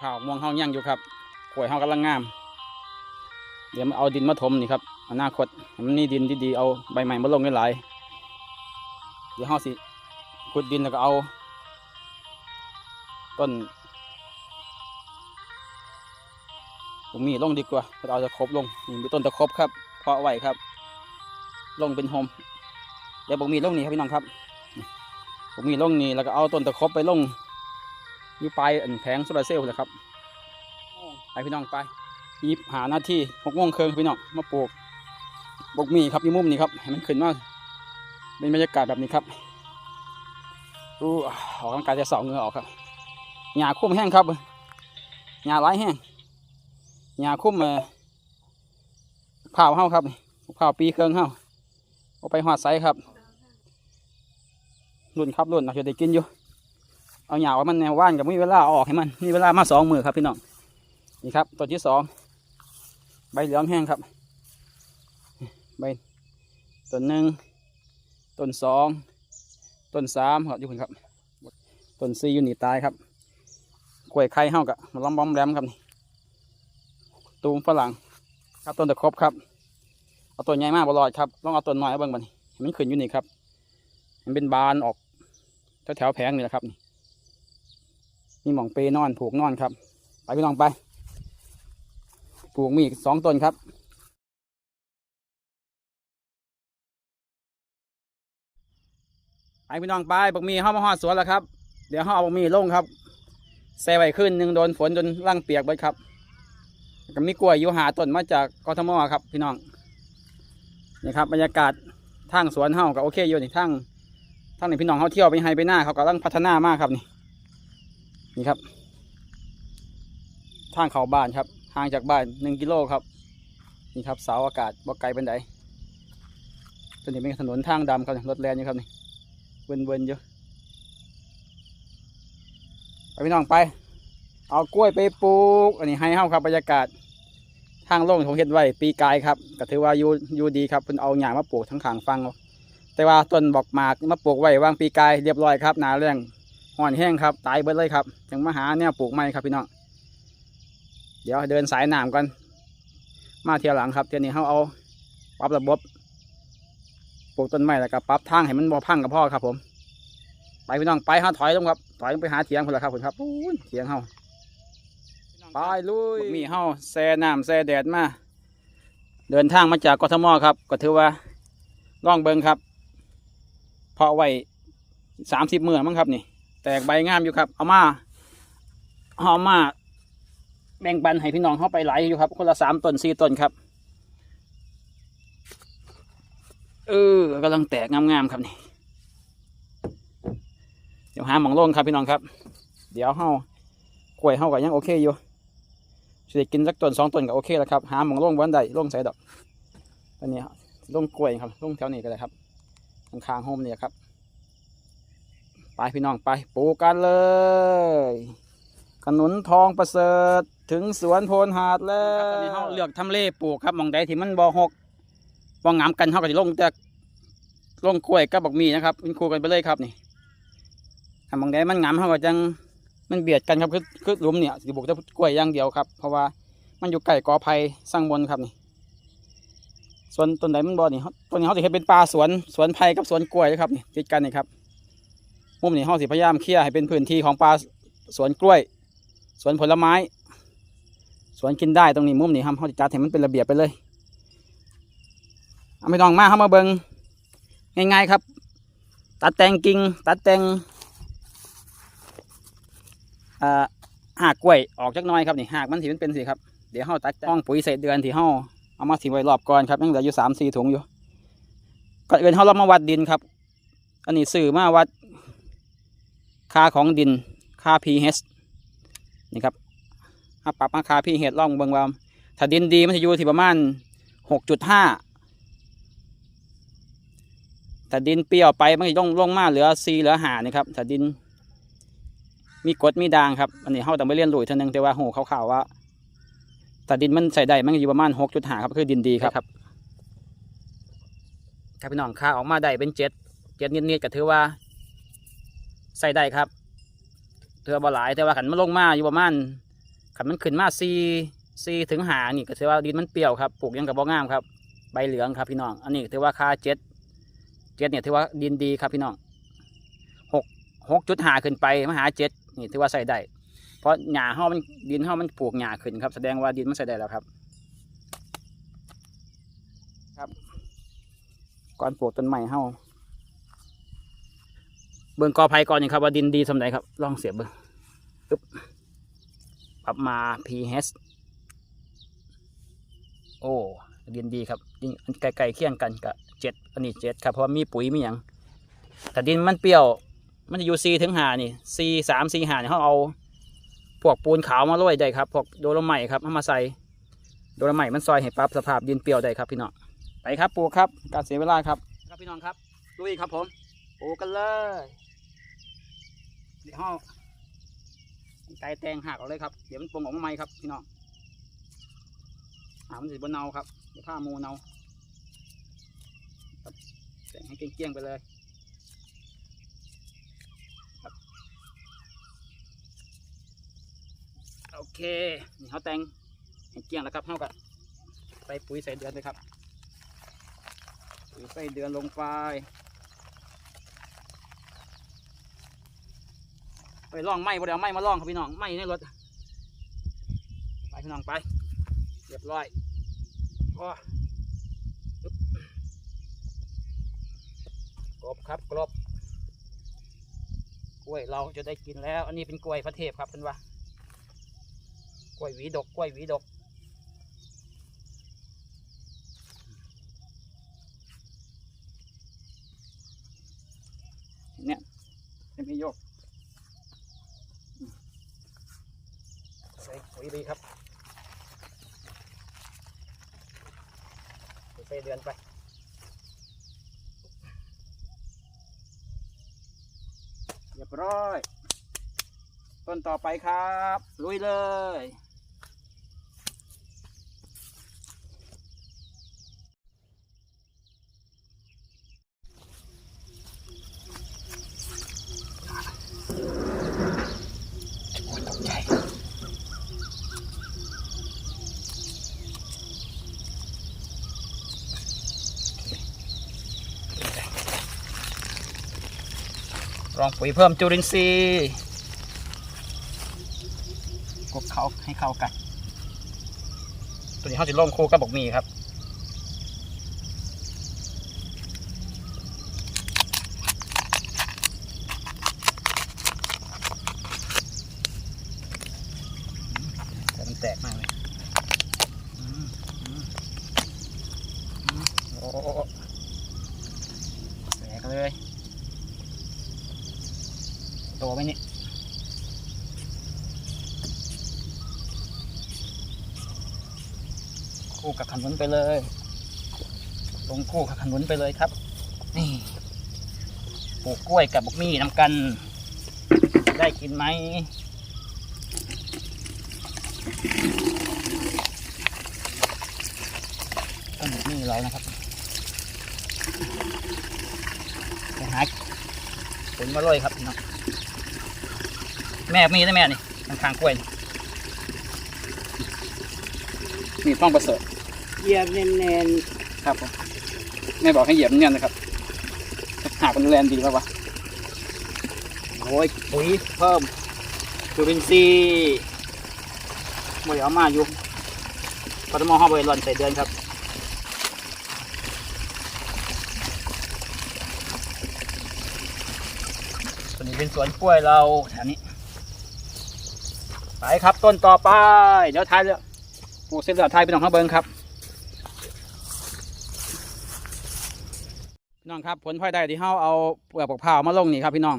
ข้าวม่วงเฮายังอยู่ครับกล้วยเฮากำลังงาม เดี๋ยวเอาดินมาถมนี่ครับอนาคตมันนี่ดินที่ดีเอาใบใหม่มาลงหลายเดี๋ยวเฮาสิขุดดินแล้วก็เอา ต้นผมมีลงดีกว่าเอาตะครบลงนี่มีต้นตะครบครับ เพาะไว้ครับ ลงเป็นโฮมเดี๋ยวผมมีลงนี่ครับพี่น้องครับผมมีลงนี่แล้วก็เอาต้นตะครบไปลง อยู่ปลายอันแผงโซลาร์เซลล์เลยครับไปพี่น้องไปยิบหาหน้าที่หกโมงครึ่งพี่น้องมาปลูกบกมีครับอยี่มุมนี่ครับให้มันขึ้นมาเป็นบรรยากาศแบบนี้ครับดูออกกำลังกายจะเสาเหงื่อออกครับหญ้าคุ้มแห้งครับหญ้าหลายแห้งหญ้าคุ้มเอ่อข้าวเฮาครับข้าวปีเครื่องเฮาเอาไปหอดไซครับรุ่นครับรุ่นเราจะได้กินอยู่ เอาหยาว่ามันแนวว่านกับมีเวลาอาออกให้มันมีเวลามาสองมือครับพี่น้องนี่ครับตัวที่สองใบเหลืองแห้งครับ ใบต้นหนึ่งต้นสองต้นสามครับอยู่คุณครับต้นสี่อยู่นี่ตายครับกล้วยไข่เฮากะมันล้อมบอมแรมครับนี่ตูมฝรั่งครับต้นตะครบครับเอาต้นใหญ่มากบลอดครับต้องเอาต้นน้อยเอางบันี้ให้มันขึ้นอยู่นี่ครับ มันเป็นบานออกแถวแถวแผงนี่แหละครับนี่ มีหมองเปนอนผูกนอนครับ ไปพี่น้องไปปลูกมีอีกสองต้นครับ ไปพี่น้องไปบักมีเข้ามาหอดสวนแล้วครับ เดี๋ยวเขาเอาบักมีลงครับแซ่ไว้ขึ้นหนึ่งโดนฝนจนร่างเปียกไปครับก็มีกล้วยอยู่หาต้นมาจากกทมครับ พี่น้องนี่ครับบรรยากาศทางสวนเฮาก็โอเคอยู่นี่ทางทางนี่พี่น้องเขาเที่ยวไปให้ไปหน้าเขากำลังพัฒนามากครับนี่ นี่ครับ ทางเขาบ้านครับ ห่างจากบ้านหนึ่งกิโลครับ นี่ครับเสาอากาศบ่ไกลเป็นไดตัวนี้เป็นถนนทางดำครับรถแลนอยู่ครับนี่เวินเวินอยู่ไปพี่น้องไป เอากล้วยไปปลูก อันนี้ให้เฮาครับบรรยากาศ ทางโล่งของเฮ็ดไว้ปีกายครับก็ถือว่าอยู่อยู่ดีครับเพิ่นเอาหญ้ามาปลูกทั้งขางฟังแต่ว่าต้นบอกหมากมาปลูกไว้วางปีกายเรียบร้อยครับหนาแรง ห่อนแห้งครับ ตายเบิดเลยครับจังมาหาเนี่ยปลูกไม้ครับพี่น้องเดี๋ยวเดินสายน้ำกัน มาเที่ยวหลังครับเที่ยวนี้เขาเอาปรับระบบปลูกต้นไม้แล้วก็ปรับทางให้มันบ่พังกับพ่อครับ ผม ไปพี่น้องไปห้าถอยลงครับถอยลงไปหาเถียงคนละครับคุณครับเถียงเฮาไปลุยมีเฮาแซ่น้ำแซ่แดดมา เดินทางมาจากกทมครับ ก็ถือว่าล่องเบิงครับ เพาะไว้สามสิบเมือมั้งครับนี่ แตกใบงามอยู่ครับ เอามาเอามา แบ่งปันให้พี่น้องเข้าไปหลายอยู่ครับ คนละสามต้นสี่ต้นครับ เออกำลังแตกงามๆครับนี่เดี๋ยวหาหมองลงครับพี่น้องครับ เดี๋ยวเฮากล้วยเฮาก็ยังโอเคอยู่สิกินสักต้นสองต้นก็โอเคแล้วครับ หาหมองลงวันใดลงใส่ดอกตอนนี้ลงกล้วยครับลงแถวนี้ก็ได้ครับข้างๆโฮมเนี่ยครับ ไปพี่น้องไปปลูกกันเลย ขนุนทองประเสริฐถึงสวนโพนหาดแล้วตอนนี้เขาเลือกทำเลปลูกครับมองใดที่มันบ่หกบ่งามกันเขาก็จะลงแต่ลงกล้วยกับบักมีนะครับเป็นคู่กันไปเลยครับนี่ถ้ามองใดมันงามเขาก็จังมันเบียดกันครับคือคือหลุมเนี่ยสิบุกแต่กล้วยอย่างเดียวครับ เพราะว่ามันอยู่ใกล้กอไผ่สร้างบนครับนี่ ส่วนต้นใดมันบ่นี่ต้นนี้เขาจะเห็นเป็นป่าสวนสวนไผ่กับสวนกล้วยนะครับนี่ติดกันนี่ครับ มุมนี้เราสิพยายามเคลียร์ให้เป็นพื้นที่ของปลาสวนกล้วย สวนผลไม้ สวนกินได้ตรงนี้มุมนี้ครับเขาจะจัดให้มันเป็นระเบียบไปเลยเอาไม่ต้องมาเข้ามาเบิงง่ายๆครับ ตัดแต่งกิ่งตัดแต่งหากกล้วยออกจักหน้อยครับนี่หากมันสิมันเป็นสิครับเดี๋ยวเขาตัดห้องปุ๋ยเศษเดือนที่เขาเอามาถิไว้รอบก่อนครับยังเหลืออยู่สามสี่ถุงอยู่ก่อนอื่นเขาเรามาวัดดินครับ อันนี้สื่อมาวัด ค่าของดินค่า pH นี่ครับถ้าปรับมาค่า pH ล่องเบิ่งว่าถ้าดินดีมันจะอยู่ที่ประมาณ 6.5ถ้าดินเปรี้ยวไปมันจะลงลงมาเหลือ4เหลือ5นี่ครับถ้าดิน มีกรดมีด่างครับอันนี้เราต้องไปเรียนรู้อีกเทีนึงแต่ว่าโหข่าวๆว่าถ้าดินมันใส่ได้มันก็อยู่ประมาณ 6.5ครับคือดินดีครับครับครับพี่น้องค่าออกมาได้เป็น7 7นิดๆก็ถือว่า ใส่ได้ครับเถือบ่หลายแต่ว่าขันมันลงมาอยู่ประมาณขันมันขึ้นมาซีซีถึงหานี่ก็ถือว่าดินมันเปรี้ยวครับปลูกยังกับบ่งามครับ ใบเหลืองครับพี่น้อง อันนี้ถือว่าค่าเจ็ดเจ็ดเนี่ยถือว่าดินดีครับพี่น้องหกหกจุดหาขึ้นไปมาหาเจ็ดนี่ถือว่าใส่ได้เพราะหญ้าเฮามันดินเฮามันปลูกหญ้าขึ้นครับ แสดงว่าดินมันใส่ได้แล้วครับ ครับก่อนปลูกต้นไม้เฮา เบิ่งกอไผ่ก่อนนี่างครับว่าดินดีสำไหนครับ ลองเสียบเบิ่งปึ๊บปรับมา pH โอ้ดินดีครับดินไกลๆเคียงกันกับเจ็ดอันนี้เจ็ดครับเพราะมีปุ๋ยมีอย่างแต่ดินมันเปรี้ยว มันจะอยู่ซีถึงหานี่ซีสามซีหานี่เขาเอาพวกปูนขาวมาโรยได้ครับพวกโดโลไมต์ครับเอามาใส่โดโลไมต์มันซอยให้ปรับสภาพดินเปรี้ยวได้ครับพี่น้องไปครับปลูกครับ การเสียเวลาครับ ครับพี่น้องครับลุยครับผมปลูกกันเลย เดี๋ยวห้าไก่แตงหักเอาเลยครับ เดี๋ยวมันปรุงออกมาใหม่ครับพี่น้องหามันสิบนเนาครับ เดี๋ยวผ้ามูเนาครับแต่งให้เกลี้ยงๆไปเลยครับโอเค นี่เขาแตงให้เกลี้ยงแล้วครับเท่ากับใส่ปุ๋ยใส่เดือนเลยครับปุ๋ยใส่เดือนลงไป ไปล่องไม้บ่ได้เอาไม้มาล่องครับพี่น้องไม้ในรถไปพี่น้องไปเรียบร้อยโอ้ปึ๊บกรบครับกรบกล้วยเราจะได้กินแล้ว อันนี้เป็นกล้วยพระเทพครับเป็นว่ากล้วยหวีดกกล้วยหวีดกเนี่ยไม่มีโยก ดีดีครับใส่เดือนไปเรียบร้อย ต้นต่อไปครับ ลุยเลย องปุ๋ยเพิ่มจุลินทรีย์กบเขาให้เข้ากัน ตัวนี้เขาจะลงคู่กับบกมีครับ แต่มันแตกมากเลยอืมอืมอืมโอ้โอ้โอ้แตกเลย โตไหมนี่ คู่กับขนุนไปเลย ลงคู่กับขนุนไปเลยครับ นี่ปลูกกล้วยกับบกมี่นำกัน ได้กินไหมต้นบกมี่เรานะครับไปหาผลมาโรยครับพี่น้องแม่มีได้แม่นี่ข้างกล้วยนี่มีฟ้องประเสริฐ เหยียบเน้นครับผมแม่บอกให้เหยียบเนี่ยนะครับหากมันแรงดีป่าวะโอ้ยปุ๋ยเพิ่มจุลินทรีบ่ได้เอามาอยู่กทมห้องบริหล่อนใส่เดือนครับส่วนนี้เป็นสวนกล้วยเราแถวนี้ ไปครับต้นต่อไป เดี๋ยวทายเลยปลูกเส้นเหลือทายไปน้องข้าเบิงครับ พี่น้องครับผลพลอยได้ที่เฮาเอาเปลือกผักเผาวมาลงนี่ครับพี่น้อง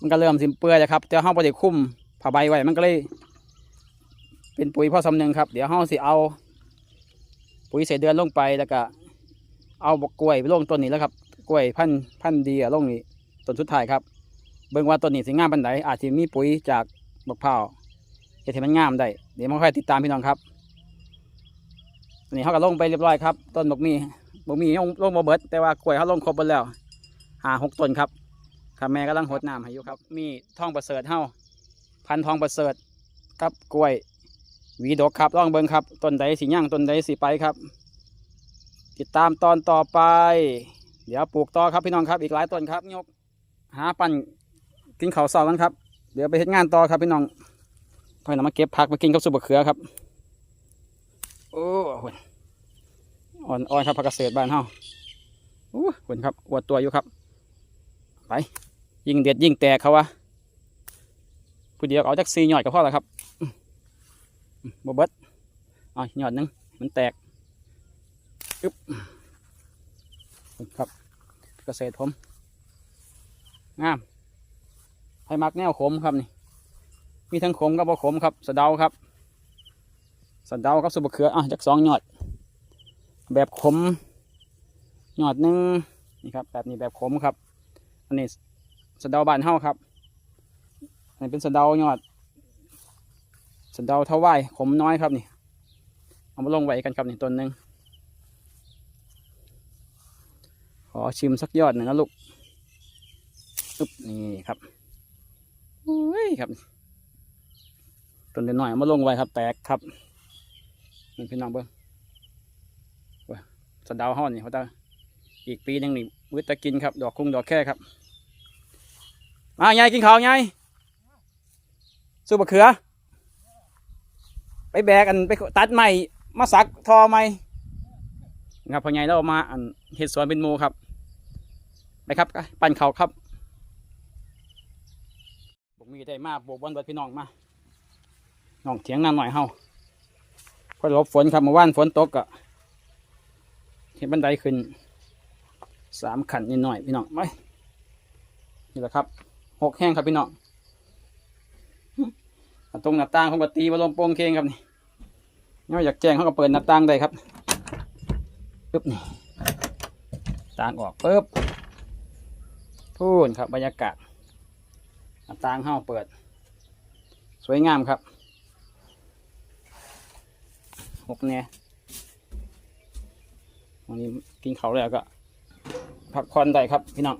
มันก็เริ่มสิมเปื่อยแล้วครับแต่เฮาบ่ได้คุ้มผ้าใบไว้มันก็เลย เป็นปุ๋ยพ่อสำเนึงครับ เดี๋ยวเฮาสิเอา ปุ๋ยเศษเดือนลงไปแล้วก็เอาบกกล้วยลงต้นนี้แล้วครับ กล้วยพันธุ์พันดีอะลงนี่ต้นสุดท้ายครับ เบิ่งว่าต้นนี้สิงามปันใดอาจจะมีปุ๋ยจากบักพร้าวเฮ็ดให้มันงามได้ เดี๋ยวมาค่อยติดตามพี่น้องครับนนี้เขาก็ลงไปเรียบร้อยครับ ต้นบกมี บักมีลงลงบ่เบิดแต่ว่ากล้วยเขาลงครบหมดแล้วหาหกต้นครับครับแม่กำลังหดน้ำให้อยู่ครับ มีทองประเสริฐเฮาพันธุ์ทองประเสริฐกับกล้วยหวีดกครับลองเบิ่งครับต้นใดสีย่างต้นใดสีไปครับ ติดตามตอนต่อไป เดี๋ยวปลูกต่อครับพี่น้องครับอีกหลายต้นครับยกหาปั่นกินเขาเสากันครับ เดี๋ยวไปเฮ็ดงานต่อครับพี่น้องพอยนำมาเก็บผักมากินกับซุบะเขือครับ โอ้โห อ่อนอ่อนครับผักเกษตรบ้านเฮาโอ้โหครับอวดตัวอยู่ครับ ไป ยิ่งเด็ดยิ่งแตกเขาวะผู้เดียวเอาจักซีหยอดก็พอแล้วครับอื้อบ่เบิดเอาหยอดหนึงมันแตกอึ๊บครับเกษตรผมงามให้มักแนวขมครับนี่ มีทั้งขมกับบ่ขมครับสะเดาครับสะเดากับสุบะเขืออะจักสองหยอด แบบขมหยอดหนึ่งนี่ครับแบบนี้แบบขมครับ อันนี้สะเดาบานเฮาครับอันนี้เป็นสะเดาหยอดสะเดาเท่าไหวขมน้อยครับนี่เอามาลงไว้กันครับนี่ต้นหนึ่งขอชิมสักยอดหนึ่งนะลูกอึ๊บนี่ครับอุ้ยครับต้นเล็กน้อยเอามาลงไว้ครับ แตกครับนี่พี่น้องเบิ้ง สะดาวห่อนนี่เขาตาอีกปีหนึงนี่วิตากินครับ ดอกคุ้งดอกแค่ครับ มายายกินข้าวยายสูบะเขือ ไปแบกอันไปตัดใหม่มาสักทอใหม่ครับพอใหญ่เราเอามาอันเห็ดสวนเป็นหมูครับ ไปครับปปั่นเขาครับผมมีได้มาโบกบอลเบิดพี่น้องมาน้องเถียงนางหน่อยเฮาพอหลบฝนครับเมื่อวานฝนตกอะ เห็นบันไดขึ้นสามขันนิดหน่อยพี่น้องไปนี่แหละครับหกแห้งครับพี่น้องตรงหน้าต่างของกตีบอลมโป่งเคงครับนี่เนี่ยอยากแจ้งเขาก็เปิดหน้าต่างได้ครับปึ๊บนี่ต่างออกปึ๊บพูนครับบรรยากาศหน้าต่างเฮาเปิด สวยงามครับหกเนี่ย วันนี้กินเขาแล้วก็ พักผ่อนได้ครับพี่น้อง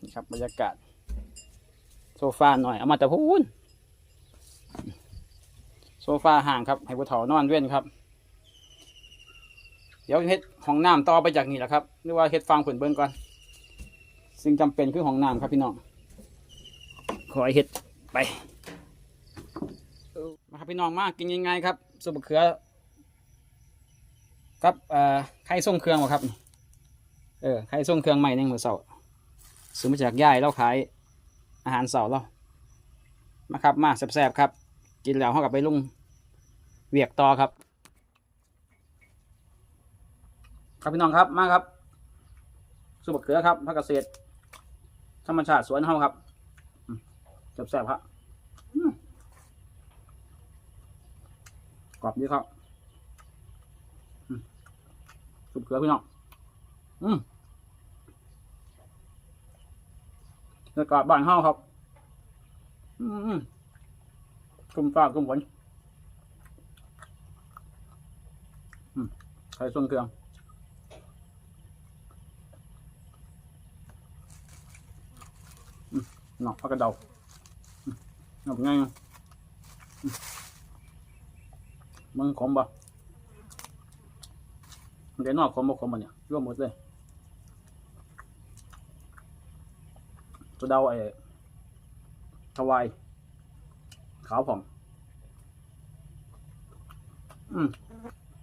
นี่ครับบรรยากาศ โซฟาหน่อย เอามาแต่พูนโซฟาห่างครับ ให้ผู้เฒ่านอนเว้นครับ เดี๋ยวเฮ็ดห้องน้ำต่อไปจากนี้แหละครับหรือว่าเฮ็ดฟางผืนเบิ้งก่อนสิ่งจำเป็นคือห้องน้ำครับพี่น้องขอเฮ็ดไปมาครับพี่น้องมากินยังไงครับสุปเขือ กับอ่อไข่ส่งเครื่องวะครับ เออไข่ส่งเครื่องใหม่ในมือเสาซื้อมาจากย่ายแล้วขายอาหารเสาแล้วมาครับมาแซ่บๆครับ กินแล้วเขากลับไปลุงเวียกต่อครับ ครับพี่น้องครับมาครับสุปมะเขือครับพักเกษตรธรรมชาติสวนเฮาครับแซ่บๆครับกรอบดีครับอืม สุกเกลือพี่น้องอืมบรรยากาศบ้านเฮาครับ อืมอืมกุมฟ้ากุมฝนอืมใส่ส่วนเครื่องอืมหนอกพักกระเดาอืมหนอกง่ายนะอืมมันขมบ่ มันจะนอกขมบ่ขมบ่เนี่ยร่วมหมดเลยตัวเดาไอ้ทวาย ขาวผ่องอืม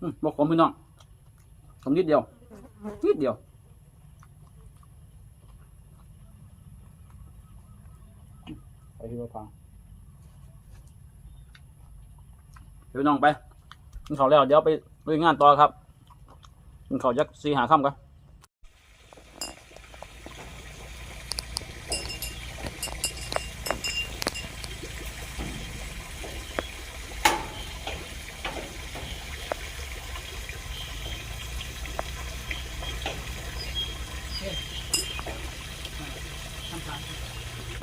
อืมบ่ขมพี่น้องขมนิดเดียว นิดเดียวไปที่รถฟังเดี๋ยวพี่น้องไปกินข้าวแล้วเดี๋ยวไปลุยงานต่อครับ กินข้าวยักสี่หาค่ำกัน